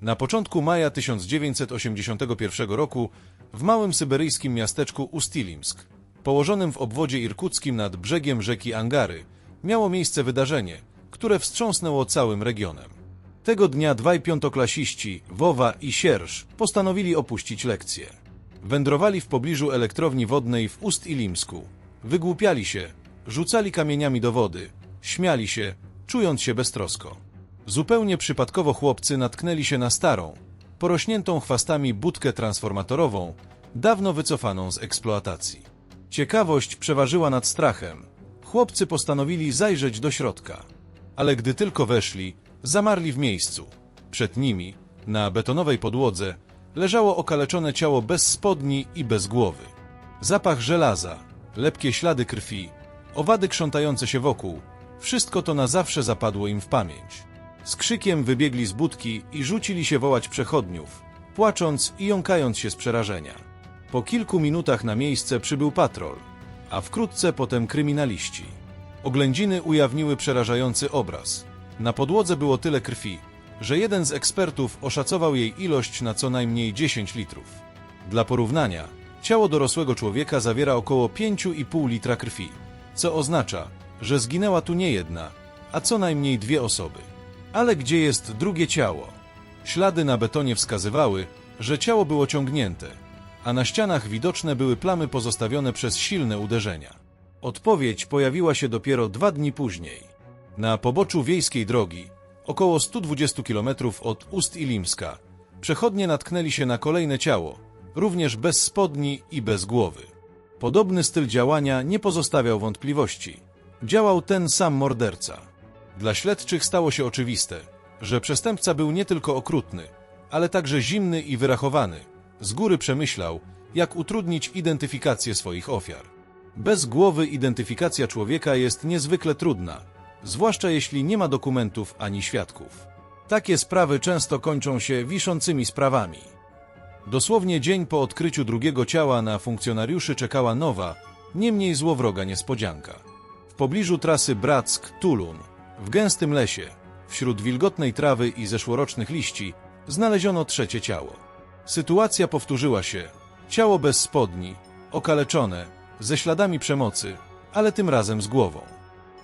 Na początku maja 1981 roku w małym syberyjskim miasteczku Ustilimsk, położonym w obwodzie irkuckim nad brzegiem rzeki Angary, miało miejsce wydarzenie, które wstrząsnęło całym regionem. Tego dnia dwaj piątoklasiści, Wowa i Sierż, postanowili opuścić lekcje. Wędrowali w pobliżu elektrowni wodnej w Ust-Ilimsku. Wygłupiali się, rzucali kamieniami do wody, śmiali się, czując się beztrosko. Zupełnie przypadkowo chłopcy natknęli się na starą, porośniętą chwastami budkę transformatorową, dawno wycofaną z eksploatacji. Ciekawość przeważyła nad strachem. Chłopcy postanowili zajrzeć do środka. Ale gdy tylko weszli, zamarli w miejscu. Przed nimi, na betonowej podłodze, leżało okaleczone ciało bez spodni i bez głowy. Zapach żelaza, lepkie ślady krwi, owady krzątające się wokół, wszystko to na zawsze zapadło im w pamięć. Z krzykiem wybiegli z budki i rzucili się wołać przechodniów, płacząc i jąkając się z przerażenia. Po kilku minutach na miejsce przybył patrol, a wkrótce potem kryminaliści. Oględziny ujawniły przerażający obraz. Na podłodze było tyle krwi, że jeden z ekspertów oszacował jej ilość na co najmniej 10 litrów. Dla porównania, ciało dorosłego człowieka zawiera około 5,5 litra krwi, co oznacza, że zginęła tu nie jedna, a co najmniej dwie osoby. Ale gdzie jest drugie ciało? Ślady na betonie wskazywały, że ciało było ciągnięte, a na ścianach widoczne były plamy pozostawione przez silne uderzenia. Odpowiedź pojawiła się dopiero dwa dni później. Na poboczu wiejskiej drogi, około 120 km od Ust-Ilimska, przechodnie natknęli się na kolejne ciało, również bez spodni i bez głowy. Podobny styl działania nie pozostawiał wątpliwości. Działał ten sam morderca. Dla śledczych stało się oczywiste, że przestępca był nie tylko okrutny, ale także zimny i wyrachowany. Z góry przemyślał, jak utrudnić identyfikację swoich ofiar. Bez głowy identyfikacja człowieka jest niezwykle trudna, zwłaszcza jeśli nie ma dokumentów ani świadków. Takie sprawy często kończą się wiszącymi sprawami. Dosłownie dzień po odkryciu drugiego ciała na funkcjonariuszy czekała nowa, nie mniej złowroga niespodzianka. W pobliżu trasy Brack-Tulun, w gęstym lesie, wśród wilgotnej trawy i zeszłorocznych liści, znaleziono trzecie ciało. Sytuacja powtórzyła się. Ciało bez spodni, okaleczone, ze śladami przemocy, ale tym razem z głową.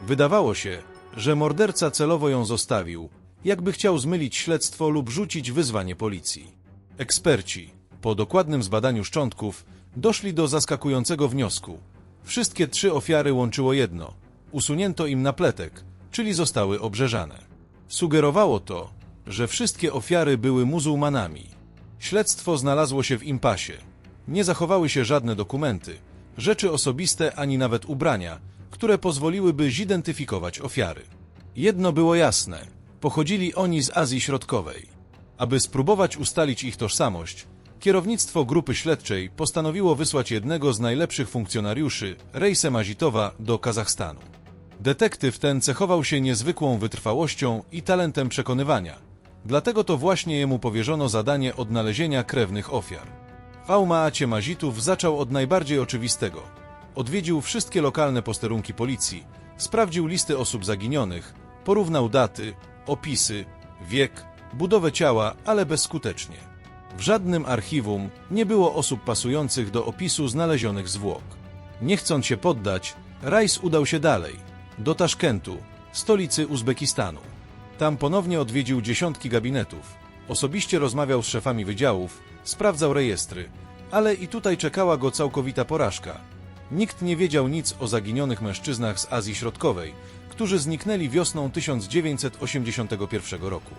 Wydawało się, że morderca celowo ją zostawił, jakby chciał zmylić śledztwo lub rzucić wyzwanie policji. Eksperci, po dokładnym zbadaniu szczątków, doszli do zaskakującego wniosku. Wszystkie trzy ofiary łączyło jedno. Usunięto im napletek, czyli zostały obrzeżane. Sugerowało to, że wszystkie ofiary były muzułmanami. Śledztwo znalazło się w impasie. Nie zachowały się żadne dokumenty, rzeczy osobiste ani nawet ubrania, które pozwoliłyby zidentyfikować ofiary. Jedno było jasne: pochodzili oni z Azji Środkowej. Aby spróbować ustalić ich tożsamość, kierownictwo grupy śledczej postanowiło wysłać jednego z najlepszych funkcjonariuszy, Rejse Mazitowa, do Kazachstanu. Detektyw ten cechował się niezwykłą wytrwałością i talentem przekonywania. Dlatego to właśnie jemu powierzono zadanie odnalezienia krewnych ofiar. W Aumaacie Mazitów zaczął od najbardziej oczywistego. Odwiedził wszystkie lokalne posterunki policji, sprawdził listy osób zaginionych, porównał daty, opisy, wiek, budowę ciała, ale bezskutecznie. W żadnym archiwum nie było osób pasujących do opisu znalezionych zwłok. Nie chcąc się poddać, Rajs udał się dalej, do Taszkentu, stolicy Uzbekistanu. Tam ponownie odwiedził dziesiątki gabinetów, osobiście rozmawiał z szefami wydziałów, sprawdzał rejestry, ale i tutaj czekała go całkowita porażka. Nikt nie wiedział nic o zaginionych mężczyznach z Azji Środkowej, którzy zniknęli wiosną 1981 roku.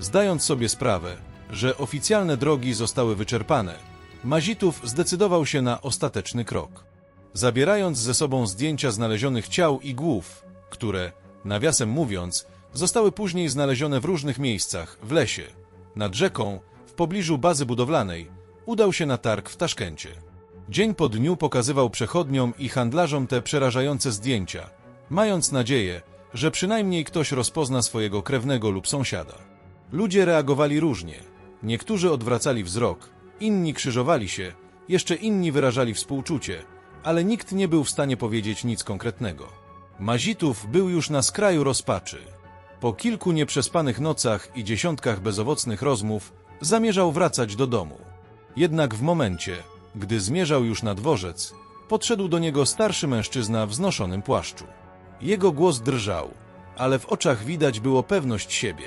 Zdając sobie sprawę, że oficjalne drogi zostały wyczerpane, Mazitów zdecydował się na ostateczny krok. Zabierając ze sobą zdjęcia znalezionych ciał i głów, które, nawiasem mówiąc, zostały później znalezione w różnych miejscach, w lesie, nad rzeką, w pobliżu bazy budowlanej, udał się na targ w Taszkencie. Dzień po dniu pokazywał przechodniom i handlarzom te przerażające zdjęcia, mając nadzieję, że przynajmniej ktoś rozpozna swojego krewnego lub sąsiada. Ludzie reagowali różnie. Niektórzy odwracali wzrok, inni krzyżowali się, jeszcze inni wyrażali współczucie, ale nikt nie był w stanie powiedzieć nic konkretnego. Mazitów był już na skraju rozpaczy. Po kilku nieprzespanych nocach i dziesiątkach bezowocnych rozmów zamierzał wracać do domu. Jednak w momencie, gdy zmierzał już na dworzec, podszedł do niego starszy mężczyzna w znoszonym płaszczu. Jego głos drżał, ale w oczach widać było pewność siebie.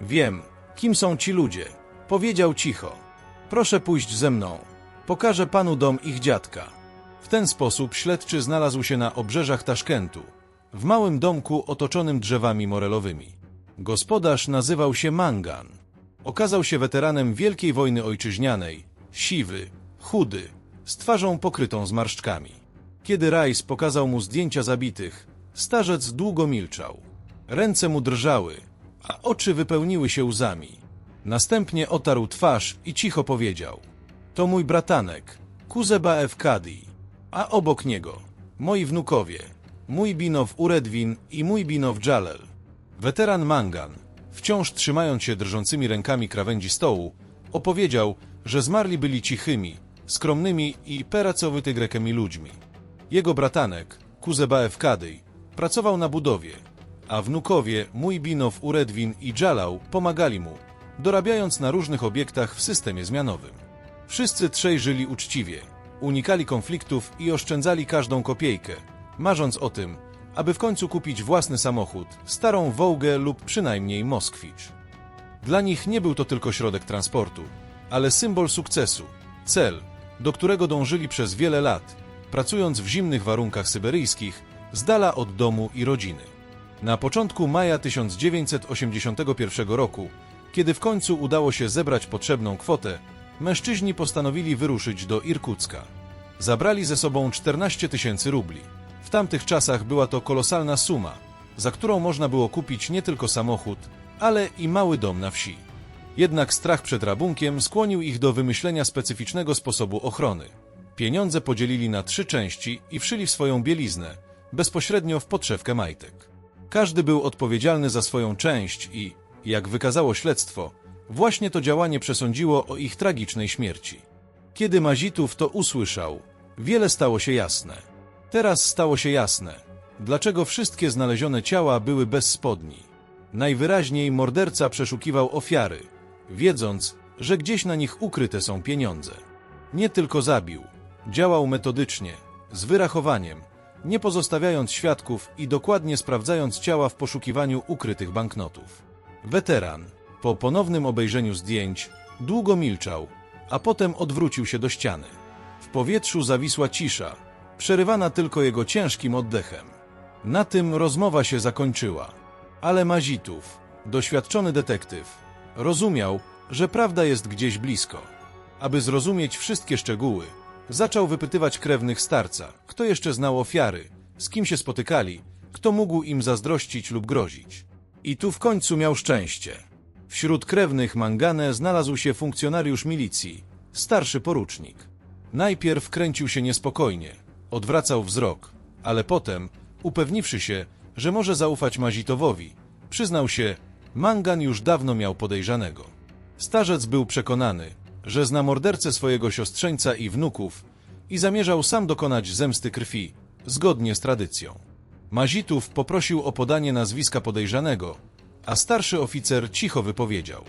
Wiem, kim są ci ludzie, powiedział cicho. Proszę pójść ze mną. Pokażę panu dom ich dziadka. W ten sposób śledczy znalazł się na obrzeżach Taszkentu, w małym domku otoczonym drzewami morelowymi. Gospodarz nazywał się Mangan. Okazał się weteranem Wielkiej Wojny Ojczyźnianej, siwy, chudy, z twarzą pokrytą zmarszczkami. Kiedy Rice pokazał mu zdjęcia zabitych, starzec długo milczał. Ręce mu drżały, a oczy wypełniły się łzami. Następnie otarł twarz i cicho powiedział: To mój bratanek, Kuzeba Evkadi, a obok niego moi wnukowie, mój Binow Uredwin i mój Binow Jalel. Weteran Mangan, wciąż trzymając się drżącymi rękami krawędzi stołu, opowiedział, że zmarli byli cichymi, skromnymi i pracowity Grekemi ludźmi. Jego bratanek, Kuzeba Evkadyj, pracował na budowie, a wnukowie, mój Binow Uredwin i Jalał pomagali mu, dorabiając na różnych obiektach w systemie zmianowym. Wszyscy trzej żyli uczciwie, unikali konfliktów i oszczędzali każdą kopiejkę, marząc o tym, aby w końcu kupić własny samochód, starą Wołgę lub przynajmniej Moskwicz. Dla nich nie był to tylko środek transportu, ale symbol sukcesu, cel, do którego dążyli przez wiele lat, pracując w zimnych warunkach syberyjskich, z dala od domu i rodziny. Na początku maja 1981 roku, kiedy w końcu udało się zebrać potrzebną kwotę, mężczyźni postanowili wyruszyć do Irkucka. Zabrali ze sobą 14 tysięcy rubli. W tamtych czasach była to kolosalna suma, za którą można było kupić nie tylko samochód, ale i mały dom na wsi. Jednak strach przed rabunkiem skłonił ich do wymyślenia specyficznego sposobu ochrony. Pieniądze podzielili na trzy części i wszyli w swoją bieliznę, bezpośrednio w podszewkę majtek. Każdy był odpowiedzialny za swoją część i, jak wykazało śledztwo, właśnie to działanie przesądziło o ich tragicznej śmierci. Kiedy Mazitów to usłyszał, wiele stało się jasne. Teraz stało się jasne, dlaczego wszystkie znalezione ciała były bez spodni. Najwyraźniej morderca przeszukiwał ofiary, wiedząc, że gdzieś na nich ukryte są pieniądze. Nie tylko zabił, działał metodycznie, z wyrachowaniem, nie pozostawiając świadków i dokładnie sprawdzając ciała w poszukiwaniu ukrytych banknotów. Weteran, po ponownym obejrzeniu zdjęć, długo milczał, a potem odwrócił się do ściany. W powietrzu zawisła cisza, przerywana tylko jego ciężkim oddechem. Na tym rozmowa się zakończyła. Ale Mazitów, doświadczony detektyw, rozumiał, że prawda jest gdzieś blisko. Aby zrozumieć wszystkie szczegóły, zaczął wypytywać krewnych starca, kto jeszcze znał ofiary, z kim się spotykali, kto mógł im zazdrościć lub grozić. I tu w końcu miał szczęście. Wśród krewnych Mangane znalazł się funkcjonariusz milicji, starszy porucznik. Najpierw kręcił się niespokojnie, odwracał wzrok, ale potem, upewniwszy się, że może zaufać Mazitowowi, przyznał się, Mangan już dawno miał podejrzanego. Starzec był przekonany, że zna mordercę swojego siostrzeńca i wnuków i zamierzał sam dokonać zemsty krwi, zgodnie z tradycją. Mazitów poprosił o podanie nazwiska podejrzanego, a starszy oficer cicho wypowiedział.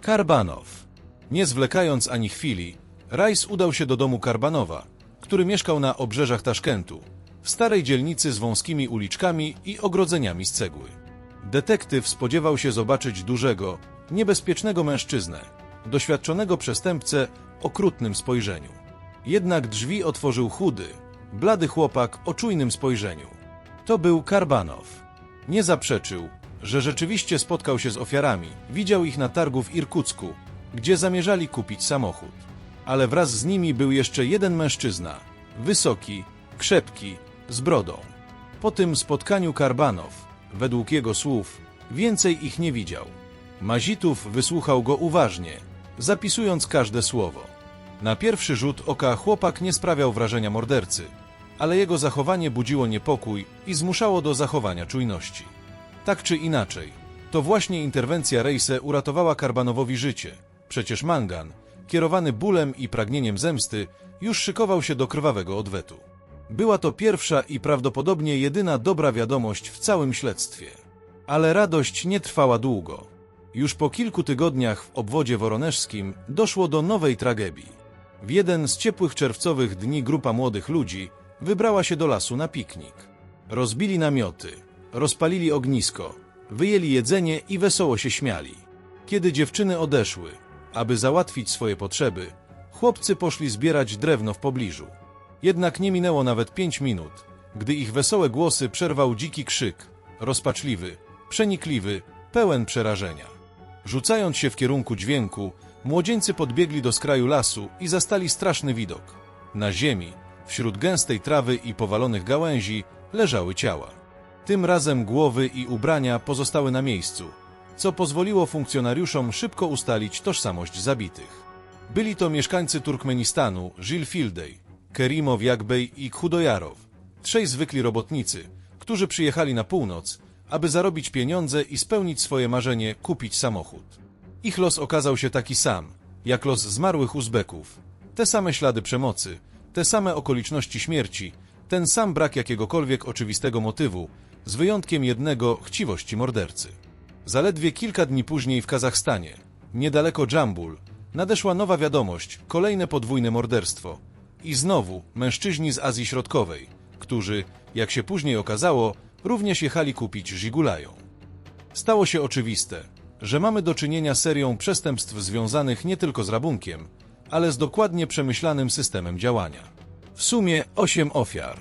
Karbanow. Nie zwlekając ani chwili, Rajs udał się do domu Karbanowa, który mieszkał na obrzeżach Taszkentu, w starej dzielnicy z wąskimi uliczkami i ogrodzeniami z cegły. Detektyw spodziewał się zobaczyć dużego, niebezpiecznego mężczyznę, doświadczonego przestępcę o krutnym spojrzeniu. Jednak drzwi otworzył chudy, blady chłopak o czujnym spojrzeniu. To był Karbanow. Nie zaprzeczył, że rzeczywiście spotkał się z ofiarami, widział ich na targu w Irkucku, gdzie zamierzali kupić samochód. Ale wraz z nimi był jeszcze jeden mężczyzna, wysoki, krzepki, z brodą. Po tym spotkaniu Karbanow, według jego słów, więcej ich nie widział. Mazitów wysłuchał go uważnie, zapisując każde słowo. Na pierwszy rzut oka chłopak nie sprawiał wrażenia mordercy, ale jego zachowanie budziło niepokój i zmuszało do zachowania czujności. Tak czy inaczej, to właśnie interwencja Rejse uratowała Karbanowowi życie. Przecież Mangan, kierowany bólem i pragnieniem zemsty, już szykował się do krwawego odwetu. Była to pierwsza i prawdopodobnie jedyna dobra wiadomość w całym śledztwie. Ale radość nie trwała długo. Już po kilku tygodniach w obwodzie woroneszskim doszło do nowej tragedii. W jeden z ciepłych czerwcowych dni grupa młodych ludzi wybrała się do lasu na piknik. Rozbili namioty, rozpalili ognisko, wyjęli jedzenie i wesoło się śmiali. Kiedy dziewczyny odeszły, aby załatwić swoje potrzeby, chłopcy poszli zbierać drewno w pobliżu. Jednak nie minęło nawet pięć minut, gdy ich wesołe głosy przerwał dziki krzyk, rozpaczliwy, przenikliwy, pełen przerażenia. Rzucając się w kierunku dźwięku, młodzieńcy podbiegli do skraju lasu i zastali straszny widok. Na ziemi, wśród gęstej trawy i powalonych gałęzi, leżały ciała. Tym razem głowy i ubrania pozostały na miejscu, co pozwoliło funkcjonariuszom szybko ustalić tożsamość zabitych. Byli to mieszkańcy Turkmenistanu, Żil Fildej, Kerimow Jakbej i Khudojarow, trzej zwykli robotnicy, którzy przyjechali na północ, aby zarobić pieniądze i spełnić swoje marzenie kupić samochód. Ich los okazał się taki sam, jak los zmarłych Uzbeków. Te same ślady przemocy, te same okoliczności śmierci, ten sam brak jakiegokolwiek oczywistego motywu, z wyjątkiem jednego chciwości mordercy. Zaledwie kilka dni później w Kazachstanie, niedaleko Dżambul, nadeszła nowa wiadomość, kolejne podwójne morderstwo. I znowu mężczyźni z Azji Środkowej, którzy, jak się później okazało, również jechali kupić Żigulają. Stało się oczywiste, że mamy do czynienia serią przestępstw związanych nie tylko z rabunkiem, ale z dokładnie przemyślanym systemem działania. W sumie osiem ofiar,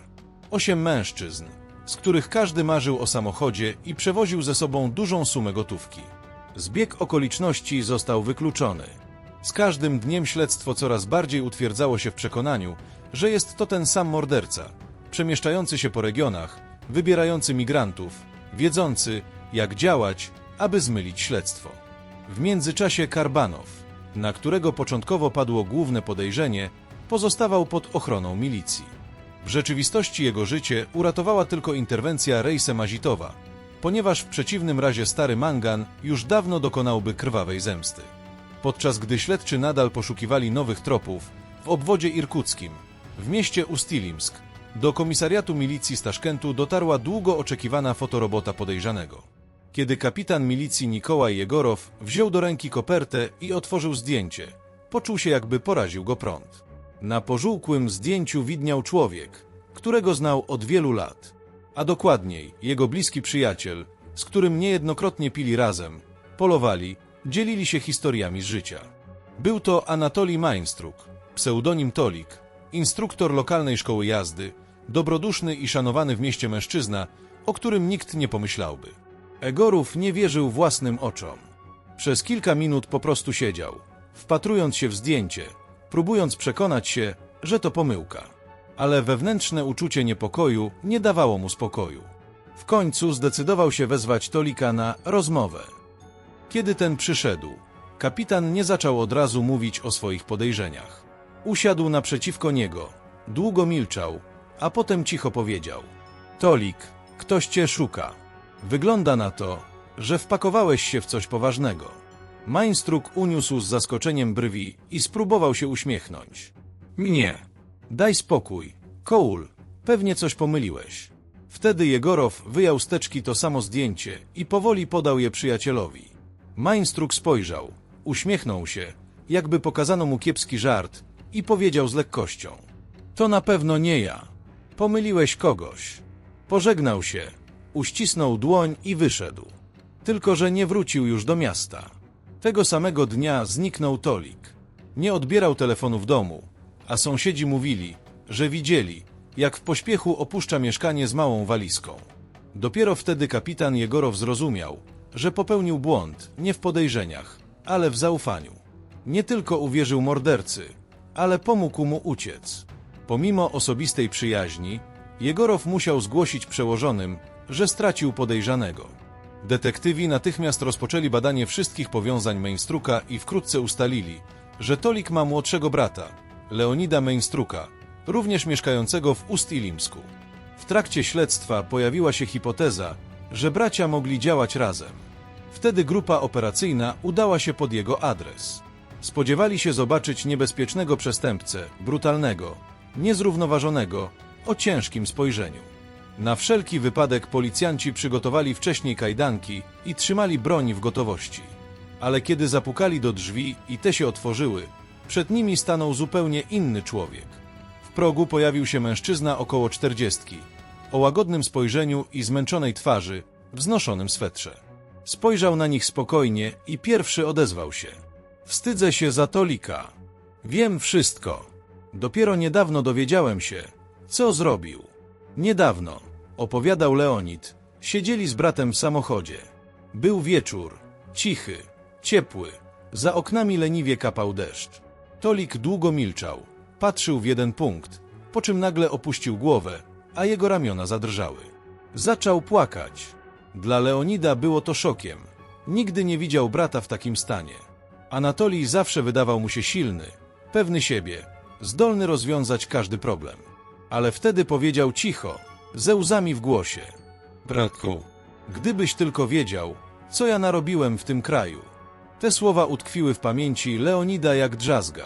osiem mężczyzn, z których każdy marzył o samochodzie i przewoził ze sobą dużą sumę gotówki. Zbieg okoliczności został wykluczony. Z każdym dniem śledztwo coraz bardziej utwierdzało się w przekonaniu, że jest to ten sam morderca, przemieszczający się po regionach, wybierający migrantów, wiedzący, jak działać, aby zmylić śledztwo. W międzyczasie Karbanow, na którego początkowo padło główne podejrzenie, pozostawał pod ochroną milicji. W rzeczywistości jego życie uratowała tylko interwencja Rejse Mazitowa, ponieważ w przeciwnym razie stary Mangan już dawno dokonałby krwawej zemsty. Podczas gdy śledczy nadal poszukiwali nowych tropów, w obwodzie irkuckim, w mieście Ustilimsk, do komisariatu milicji z Taszkentu dotarła długo oczekiwana fotorobota podejrzanego. Kiedy kapitan milicji Nikołaj Jegorow wziął do ręki kopertę i otworzył zdjęcie, poczuł się jakby poraził go prąd. Na pożółkłym zdjęciu widniał człowiek, którego znał od wielu lat, a dokładniej jego bliski przyjaciel, z którym niejednokrotnie pili razem, polowali, dzielili się historiami z życia. Był to Anatolij Mainstruk, pseudonim Tolik, instruktor lokalnej szkoły jazdy, dobroduszny i szanowany w mieście mężczyzna, o którym nikt nie pomyślałby. Egorów nie wierzył własnym oczom. Przez kilka minut po prostu siedział, wpatrując się w zdjęcie, próbując przekonać się, że to pomyłka. Ale wewnętrzne uczucie niepokoju nie dawało mu spokoju. W końcu zdecydował się wezwać Tolika na rozmowę. Kiedy ten przyszedł, kapitan nie zaczął od razu mówić o swoich podejrzeniach. Usiadł naprzeciwko niego, długo milczał, a potem cicho powiedział: Tolik, ktoś cię szuka. Wygląda na to, że wpakowałeś się w coś poważnego. Mainstruk uniósł z zaskoczeniem brwi i spróbował się uśmiechnąć. Mnie. Daj spokój. Koul, pewnie coś pomyliłeś. Wtedy Jegorow wyjął z teczki to samo zdjęcie i powoli podał je przyjacielowi. Mainstruk spojrzał, uśmiechnął się, jakby pokazano mu kiepski żart i powiedział z lekkością. To na pewno nie ja. Pomyliłeś kogoś. Pożegnał się, uścisnął dłoń i wyszedł. Tylko, że nie wrócił już do miasta. Tego samego dnia zniknął Tolik. Nie odbierał telefonu w domu, a sąsiedzi mówili, że widzieli, jak w pośpiechu opuszcza mieszkanie z małą walizką. Dopiero wtedy kapitan Jegorow zrozumiał, że popełnił błąd nie w podejrzeniach, ale w zaufaniu. Nie tylko uwierzył mordercy, ale pomógł mu uciec. Pomimo osobistej przyjaźni, Jegorow musiał zgłosić przełożonym, że stracił podejrzanego. Detektywi natychmiast rozpoczęli badanie wszystkich powiązań Mainstruka i wkrótce ustalili, że Tolik ma młodszego brata, Leonida Mainstruka, również mieszkającego w Ust-Ilimsku. W trakcie śledztwa pojawiła się hipoteza, że bracia mogli działać razem. Wtedy grupa operacyjna udała się pod jego adres. Spodziewali się zobaczyć niebezpiecznego przestępcę, brutalnego, niezrównoważonego, o ciężkim spojrzeniu. Na wszelki wypadek policjanci przygotowali wcześniej kajdanki i trzymali broń w gotowości. Ale kiedy zapukali do drzwi i te się otworzyły, przed nimi stanął zupełnie inny człowiek. W progu pojawił się mężczyzna około czterdziestki, o łagodnym spojrzeniu i zmęczonej twarzy, w znoszonym swetrze. Spojrzał na nich spokojnie i pierwszy odezwał się. Wstydzę się za Tolika. Wiem wszystko. Dopiero niedawno dowiedziałem się, co zrobił. Niedawno, opowiadał Leonid, siedzieli z bratem w samochodzie. Był wieczór, cichy, ciepły, za oknami leniwie kapał deszcz. Tolik długo milczał, patrzył w jeden punkt, po czym nagle opuścił głowę, a jego ramiona zadrżały. Zaczął płakać. Dla Leonida było to szokiem. Nigdy nie widział brata w takim stanie. Anatolij zawsze wydawał mu się silny, pewny siebie, zdolny rozwiązać każdy problem. Ale wtedy powiedział cicho, ze łzami w głosie. Bratku, gdybyś tylko wiedział, co ja narobiłem w tym kraju. Te słowa utkwiły w pamięci Leonida jak drzazga.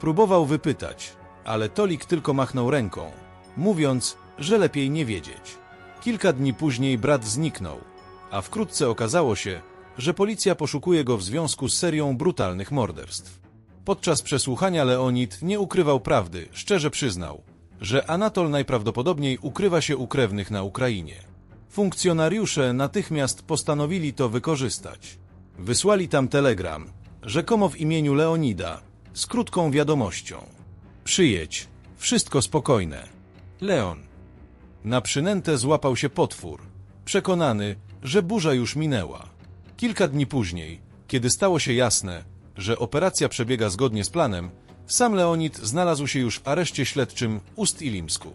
Próbował wypytać, ale Tolik tylko machnął ręką, mówiąc, że lepiej nie wiedzieć. Kilka dni później brat zniknął, a wkrótce okazało się, że policja poszukuje go w związku z serią brutalnych morderstw. Podczas przesłuchania Leonid nie ukrywał prawdy, szczerze przyznał, że Anatol najprawdopodobniej ukrywa się u krewnych na Ukrainie. Funkcjonariusze natychmiast postanowili to wykorzystać. Wysłali tam telegram, rzekomo w imieniu Leonida, z krótką wiadomością. Przyjedź, wszystko spokojne. Leon. Na przynętę złapał się potwór, przekonany, że burza już minęła. Kilka dni później, kiedy stało się jasne, że operacja przebiega zgodnie z planem, sam Leonid znalazł się już w areszcie śledczym Ust-Ilimsku.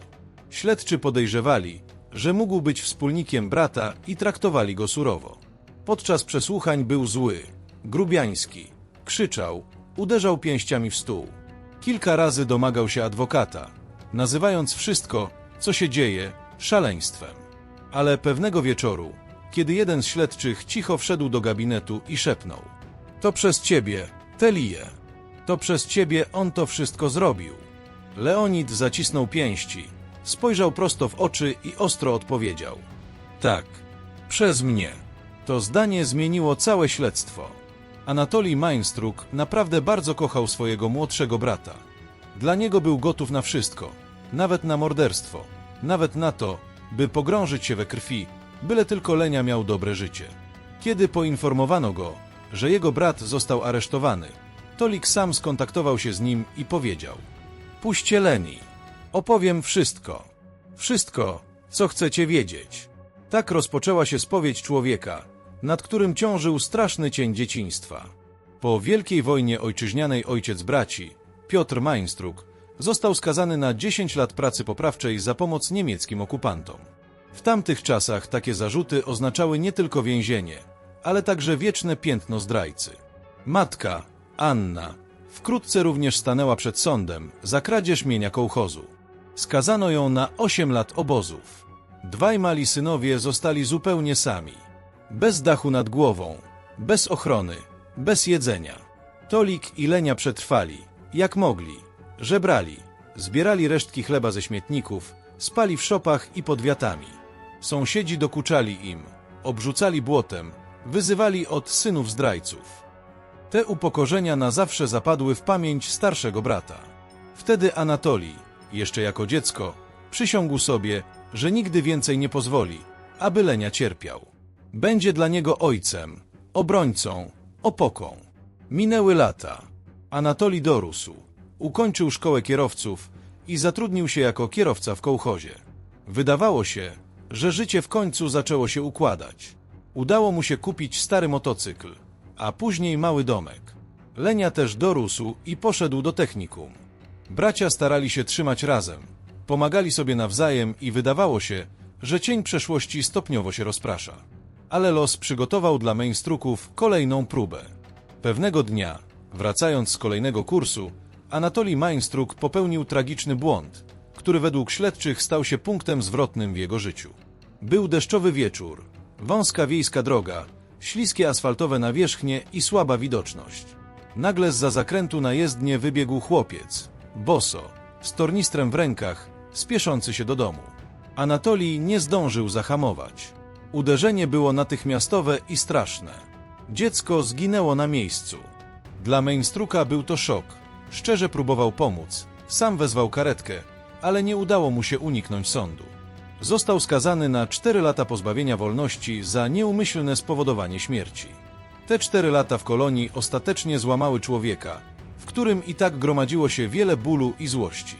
Śledczy podejrzewali, że mógł być wspólnikiem brata i traktowali go surowo. Podczas przesłuchań był zły, grubiański, krzyczał, uderzał pięściami w stół. Kilka razy domagał się adwokata, nazywając wszystko, co się dzieje, szaleństwem. Ale pewnego wieczoru, kiedy jeden z śledczych cicho wszedł do gabinetu i szepnął: To przez ciebie, Telije. To przez ciebie on to wszystko zrobił. Leonid zacisnął pięści, spojrzał prosto w oczy i ostro odpowiedział: Tak, przez mnie. To zdanie zmieniło całe śledztwo. Anatolij Mainstruk naprawdę bardzo kochał swojego młodszego brata. Dla niego był gotów na wszystko, nawet na morderstwo, nawet na to, by pogrążyć się we krwi, byle tylko Lenia miał dobre życie. Kiedy poinformowano go, że jego brat został aresztowany, Tolik sam skontaktował się z nim i powiedział: Puśćcie Leni, opowiem wszystko. Wszystko, co chcecie wiedzieć. Tak rozpoczęła się spowiedź człowieka, nad którym ciążył straszny cień dzieciństwa. Po Wielkiej Wojnie Ojczyźnianej ojciec braci, Piotr Mainstruk, został skazany na 10 lat pracy poprawczej za pomoc niemieckim okupantom. W tamtych czasach takie zarzuty oznaczały nie tylko więzienie, ale także wieczne piętno zdrajcy. Matka, Anna, wkrótce również stanęła przed sądem za kradzież mienia kołchozu. Skazano ją na 8 lat obozów. Dwaj mali synowie zostali zupełnie sami. Bez dachu nad głową, bez ochrony, bez jedzenia. Tolik i Lenia przetrwali, jak mogli. Żebrali, zbierali resztki chleba ze śmietników, spali w szopach i pod wiatami. Sąsiedzi dokuczali im, obrzucali błotem, wyzywali od synów zdrajców. Te upokorzenia na zawsze zapadły w pamięć starszego brata. Wtedy Anatolij, jeszcze jako dziecko, przysiągł sobie, że nigdy więcej nie pozwoli, aby Lenia cierpiał. Będzie dla niego ojcem, obrońcą, opoką. Minęły lata. Anatolij dorósł, ukończył szkołę kierowców i zatrudnił się jako kierowca w kołchozie. Wydawało się, że życie w końcu zaczęło się układać. Udało mu się kupić stary motocykl, a później mały domek. Lenia też dorósł i poszedł do technikum. Bracia starali się trzymać razem, pomagali sobie nawzajem i wydawało się, że cień przeszłości stopniowo się rozprasza. Ale los przygotował dla mainstruków kolejną próbę. Pewnego dnia, wracając z kolejnego kursu, Anatolij Mainstruk popełnił tragiczny błąd, który według śledczych stał się punktem zwrotnym w jego życiu. Był deszczowy wieczór, wąska wiejska droga, śliskie asfaltowe nawierzchnie i słaba widoczność. Nagle z zakrętu na jezdnię wybiegł chłopiec, boso, z tornistrem w rękach, spieszący się do domu. Anatolij nie zdążył zahamować. Uderzenie było natychmiastowe i straszne. Dziecko zginęło na miejscu. Dla Mainstruka był to szok. Szczerze próbował pomóc. Sam wezwał karetkę, ale nie udało mu się uniknąć sądu. Został skazany na 4 lata pozbawienia wolności za nieumyślne spowodowanie śmierci. Te 4 lata w kolonii ostatecznie złamały człowieka, w którym i tak gromadziło się wiele bólu i złości.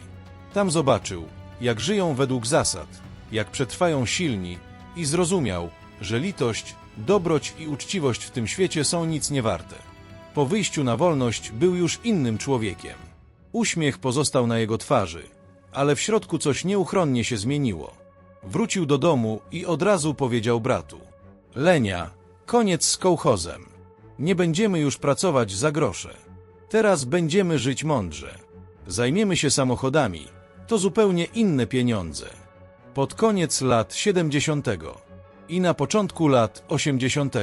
Tam zobaczył, jak żyją według zasad, jak przetrwają silni i zrozumiał, że litość, dobroć i uczciwość w tym świecie są nic nie warte. Po wyjściu na wolność był już innym człowiekiem. Uśmiech pozostał na jego twarzy, ale w środku coś nieuchronnie się zmieniło. Wrócił do domu i od razu powiedział bratu: Lenia, koniec z kołchozem. Nie będziemy już pracować za grosze. Teraz będziemy żyć mądrze. Zajmiemy się samochodami. To zupełnie inne pieniądze. Pod koniec lat 70. i na początku lat 80.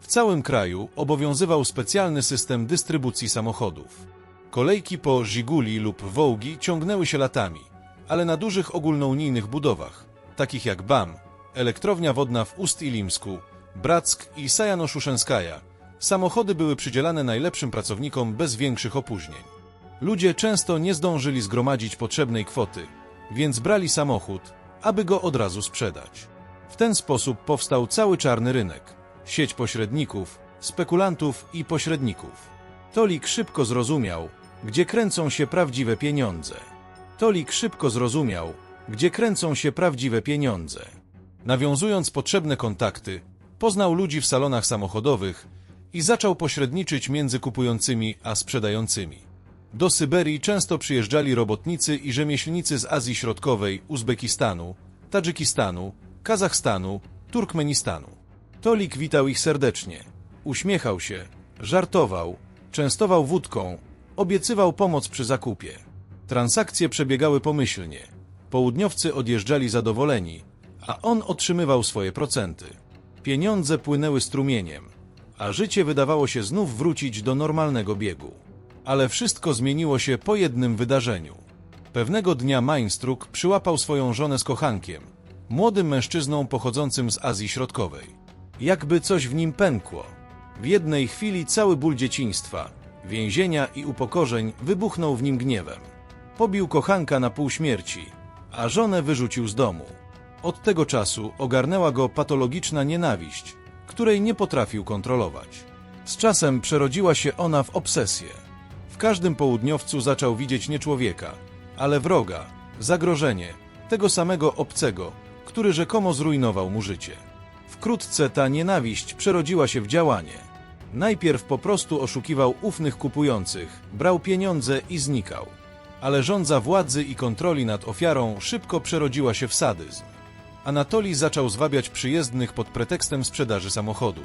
w całym kraju obowiązywał specjalny system dystrybucji samochodów. Kolejki po Żiguli lub Wołgi ciągnęły się latami, ale na dużych ogólnounijnych budowach, takich jak BAM, elektrownia wodna w Ust-Ilimsku, Brack i Sajano-Szuszenskaja, samochody były przydzielane najlepszym pracownikom bez większych opóźnień. Ludzie często nie zdążyli zgromadzić potrzebnej kwoty, więc brali samochód, aby go od razu sprzedać. W ten sposób powstał cały czarny rynek, sieć pośredników, spekulantów i pośredników. Tolik szybko zrozumiał, gdzie kręcą się prawdziwe pieniądze. Tolik szybko zrozumiał, gdzie kręcą się prawdziwe pieniądze. Nawiązując potrzebne kontakty, poznał ludzi w salonach samochodowych i zaczął pośredniczyć między kupującymi a sprzedającymi. Do Syberii często przyjeżdżali robotnicy i rzemieślnicy z Azji Środkowej, Uzbekistanu, Tadżykistanu, Kazachstanu, Turkmenistanu. Tolik witał ich serdecznie. Uśmiechał się, żartował, częstował wódką, obiecywał pomoc przy zakupie. Transakcje przebiegały pomyślnie. Południowcy odjeżdżali zadowoleni, a on otrzymywał swoje procenty. Pieniądze płynęły strumieniem, a życie wydawało się znów wrócić do normalnego biegu. Ale wszystko zmieniło się po jednym wydarzeniu. Pewnego dnia Mainstruk przyłapał swoją żonę z kochankiem, młodym mężczyzną pochodzącym z Azji Środkowej. Jakby coś w nim pękło. W jednej chwili cały ból dzieciństwa, więzienia i upokorzeń wybuchnął w nim gniewem. Pobił kochanka na pół śmierci, a żonę wyrzucił z domu. Od tego czasu ogarnęła go patologiczna nienawiść, której nie potrafił kontrolować. Z czasem przerodziła się ona w obsesję. W każdym południowcu zaczął widzieć nie człowieka, ale wroga, zagrożenie, tego samego obcego, który rzekomo zrujnował mu życie. Wkrótce ta nienawiść przerodziła się w działanie. Najpierw po prostu oszukiwał ufnych kupujących, brał pieniądze i znikał. Ale żądza władzy i kontroli nad ofiarą szybko przerodziła się w sadyzm. Anatolij zaczął zwabiać przyjezdnych pod pretekstem sprzedaży samochodu.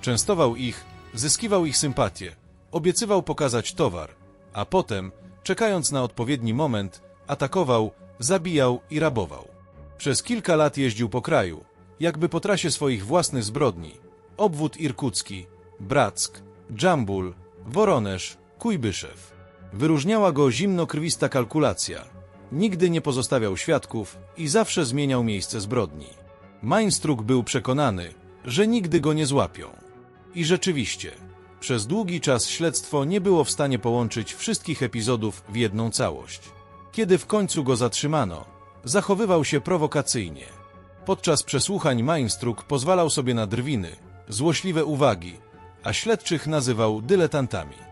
Częstował ich, zyskiwał ich sympatię, obiecywał pokazać towar, a potem, czekając na odpowiedni moment, atakował, zabijał i rabował. Przez kilka lat jeździł po kraju, jakby po trasie swoich własnych zbrodni. Obwód Irkucki, Brack, Dżambul, Woronesz, Kujbyszew. Wyróżniała go zimnokrwista kalkulacja. Nigdy nie pozostawiał świadków i zawsze zmieniał miejsce zbrodni. Mainstruk był przekonany, że nigdy go nie złapią. I rzeczywiście, przez długi czas śledztwo nie było w stanie połączyć wszystkich epizodów w jedną całość. Kiedy w końcu go zatrzymano, zachowywał się prowokacyjnie. Podczas przesłuchań Mainstruk pozwalał sobie na drwiny, złośliwe uwagi, a śledczych nazywał dyletantami.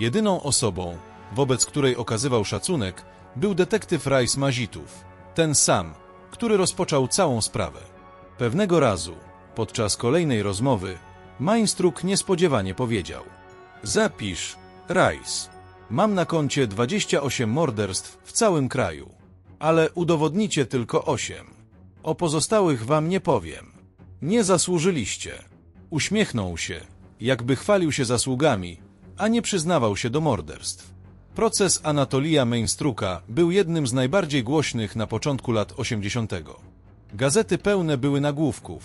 Jedyną osobą, wobec której okazywał szacunek, był detektyw Rajs Mazitów, ten sam, który rozpoczął całą sprawę. Pewnego razu, podczas kolejnej rozmowy, Mainstruk niespodziewanie powiedział: Zapisz, Rajs. Mam na koncie 28 morderstw w całym kraju, ale udowodnicie tylko 8. O pozostałych wam nie powiem. Nie zasłużyliście. Uśmiechnął się, jakby chwalił się zasługami, a nie przyznawał się do morderstw. Proces Anatolija Mainstruka był jednym z najbardziej głośnych na początku lat 80. Gazety pełne były nagłówków,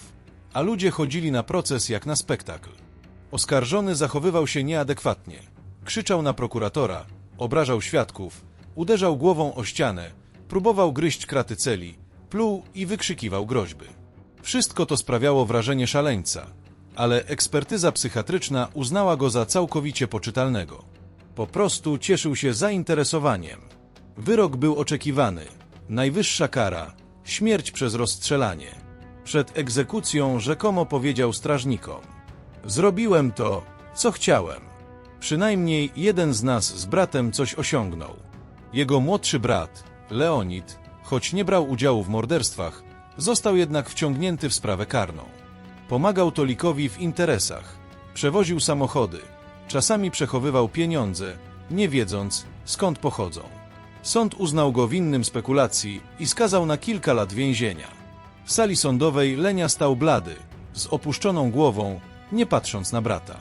a ludzie chodzili na proces jak na spektakl. Oskarżony zachowywał się nieadekwatnie. Krzyczał na prokuratora, obrażał świadków, uderzał głową o ścianę, próbował gryźć kraty celi, pluł i wykrzykiwał groźby. Wszystko to sprawiało wrażenie szaleńca, ale ekspertyza psychiatryczna uznała go za całkowicie poczytalnego. Po prostu cieszył się zainteresowaniem. Wyrok był oczekiwany. Najwyższa kara śmierć przez rozstrzelanie. Przed egzekucją rzekomo powiedział strażnikom: Zrobiłem to, co chciałem. Przynajmniej jeden z nas z bratem coś osiągnął. Jego młodszy brat, Leonid, choć nie brał udziału w morderstwach, został jednak wciągnięty w sprawę karną. Pomagał Tolikowi w interesach, przewoził samochody, czasami przechowywał pieniądze, nie wiedząc skąd pochodzą. Sąd uznał go winnym spekulacji i skazał na kilka lat więzienia. W sali sądowej Lenia stał blady, z opuszczoną głową, nie patrząc na brata.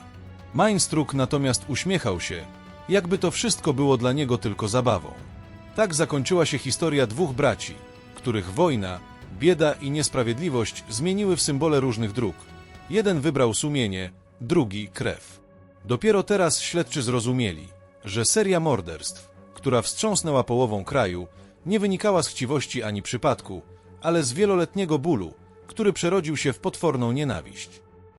Mainstruk natomiast uśmiechał się, jakby to wszystko było dla niego tylko zabawą. Tak zakończyła się historia dwóch braci, których wojna, bieda i niesprawiedliwość zmieniły w symbole różnych dróg. Jeden wybrał sumienie, drugi krew. Dopiero teraz śledczy zrozumieli, że seria morderstw, która wstrząsnęła połową kraju, nie wynikała z chciwości ani przypadku, ale z wieloletniego bólu, który przerodził się w potworną nienawiść.